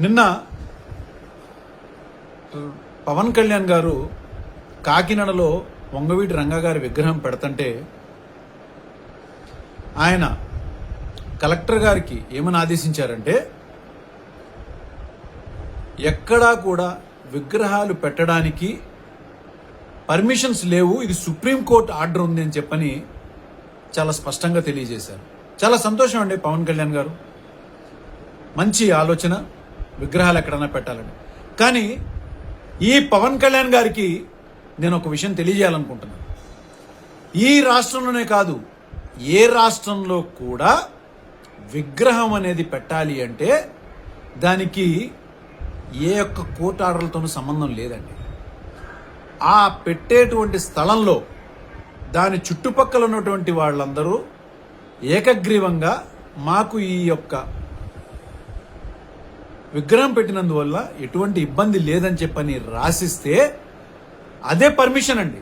నిన్న పవన్ కళ్యాణ్ గారు కాకినాడలో వంగవీటి రంగా గారి విగ్రహం పెడతంటే ఆయన కలెక్టర్ గారికి ఏమని ఆదేశించారంటే ఎక్కడా కూడా విగ్రహాలు పెట్టడానికి పర్మిషన్స్ లేవు ఇది సుప్రీంకోర్టు ఆర్డర్ ఉంది అని చెప్పని చాలా స్పష్టంగా తెలియజేశారు. చాలా సంతోషం అండి పవన్ కళ్యాణ్ గారు. మంచి ఆలోచన. విగ్రహాలు ఎక్కడైనా పెట్టాలని కానీ ఈ పవన్ కళ్యాణ్ గారికి నేను ఒక విషయం తెలియజేయాలనుకుంటున్నాను. ఈ రాష్ట్రంలోనే కాదు ఏ రాష్ట్రంలో కూడా విగ్రహం అనేది పెట్టాలి అంటే దానికి ఏ యొక్క కోర్టు ఆర్డర్లతోనూ సంబంధం లేదండి. ఆ పెట్టేటువంటి స్థలంలో దాని చుట్టుపక్కల ఉన్నటువంటి వాళ్ళందరూ ఏకగ్రీవంగా మాకు ఈ యొక్క విగ్రహం పెట్టినందువల్ల ఎటువంటి ఇబ్బంది లేదని చెప్పని రాసిస్తే అదే పర్మిషన్ అండి.